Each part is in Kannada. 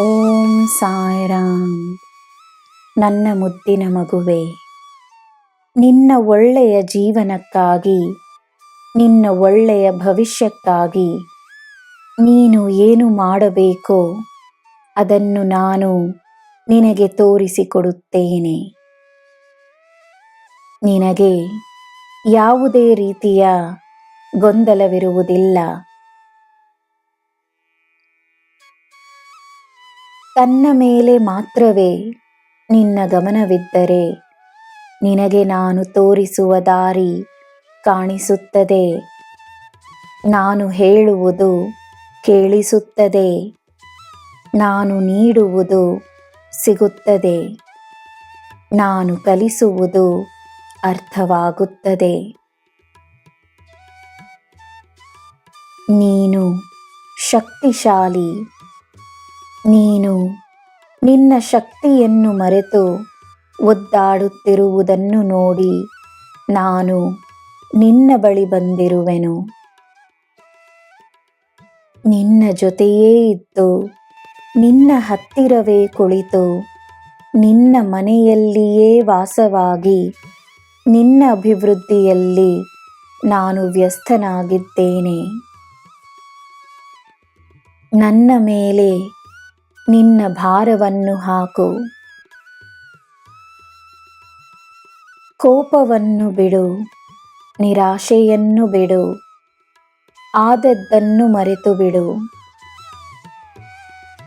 ಓಂ ಸಾಯಿರಾಮ್. ನನ್ನ ಮುದ್ದಿನ ಮಗುವೆ, ನಿನ್ನ ಒಳ್ಳೆಯ ಜೀವನಕ್ಕಾಗಿ, ನಿನ್ನ ಒಳ್ಳೆಯ ಭವಿಷ್ಯಕ್ಕಾಗಿ ನೀನು ಏನು ಮಾಡಬೇಕೋ ಅದನ್ನು ನಾನು ನಿನಗೆ ತೋರಿಸಿಕೊಡುತ್ತೇನೆ. ನಿನಗೆ ಯಾವುದೇ ರೀತಿಯ ಗೊಂದಲವಿರುವುದಿಲ್ಲ. ತನ್ನ ಮೇಲೆ ಮಾತ್ರವೇ ನಿನ್ನ ಗಮನವಿದ್ದರೆ ನಿನಗೆ ನಾನು ತೋರಿಸುವ ದಾರಿ ಕಾಣಿಸುತ್ತದೆ. ನಾನು ಹೇಳುವುದು ಕೇಳಿಸುತ್ತದೆ. ನಾನು ನೀಡುವುದು ಸಿಗುತ್ತದೆ. ನಾನು ಕಲಿಸುವುದು ಅರ್ಥವಾಗುತ್ತದೆ. ನೀನು ಶಕ್ತಿಶಾಲಿ ನೀನು ನಿನ್ನ ಶಕ್ತಿಯನ್ನು ಮರೆತು ಒದ್ದಾಡುತ್ತಿರುವುದನ್ನು ನೋಡಿ ನಾನು ನಿನ್ನ ಬಳಿ ಬಂದಿರುವೆನು. ನಿನ್ನ ಜೊತೆಯೇ ಇದ್ದು ನಿನ್ನ ಹತ್ತಿರವೇ ಕುಳಿತು ನಿನ್ನ ಮನೆಯಲ್ಲಿಯೇ ವಾಸವಾಗಿ ನಿನ್ನ ಅಭಿವೃದ್ಧಿಯಲ್ಲಿ ನಾನು ವ್ಯಸ್ತನಾಗಿದ್ದೇನೆ ನನ್ನ ಮೇಲೆ ನಿನ್ನ ಭಾರವನ್ನು ಹಾಕು. ಕೋಪವನ್ನು ಬಿಡು. ನಿರಾಶೆಯನ್ನು ಬಿಡು. ಆದದ್ದನ್ನು ಮರೆತು ಬಿಡು.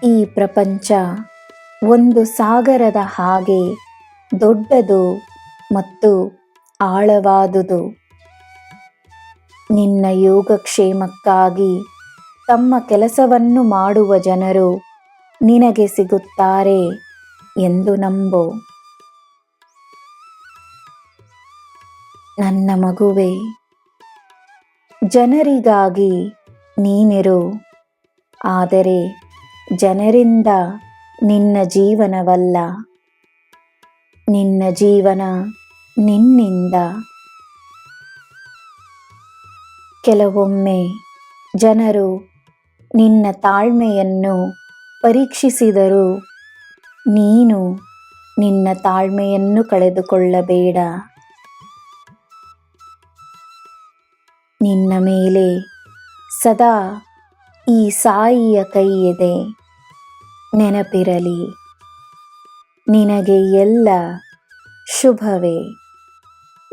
ಈ ಪ್ರಪಂಚ ಒಂದು ಸಾಗರದ ಹಾಗೆ ದೊಡ್ಡದು ಮತ್ತು ಆಳವಾದುದು. ನಿನ್ನ ಯೋಗಕ್ಷೇಮಕ್ಕಾಗಿ ತಮ್ಮ ಕೆಲಸವನ್ನು ಮಾಡುವ ಜನರು ನಿನಗೆ ಸಿಗುತ್ತಾರೆ ಎಂದು ನಂಬು. ನನ್ನ ಮಗುವೆ, ಜನರಿಗಾಗಿ ನೀನಿರು, ಆದರೆ ಜನರಿಂದ ನಿನ್ನ ಜೀವನವಲ್ಲ. ನಿನ್ನ ಜೀವನ ನಿನ್ನಿಂದ. ಕೆಲವೊಮ್ಮೆ ಜನರು ನಿನ್ನ ತಾಳ್ಮೆಯನ್ನು ಪರೀಕ್ಷಿಸಿದರೂ. ನೀನು ನಿನ್ನ ತಾಳ್ಮೆಯನ್ನು ಕಳೆದುಕೊಳ್ಳಬೇಡ. ನಿನ್ನ ಮೇಲೆ ಸದಾ ಈ ಸಾಯಿಯ ಕೈ ಇದೆ ನೆನಪಿರಲಿ, ನಿನಗೆ ಎಲ್ಲ ಶುಭವೇ.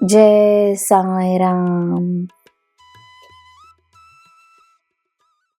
ಜಯ ಸಾಯಿರಾಮ್.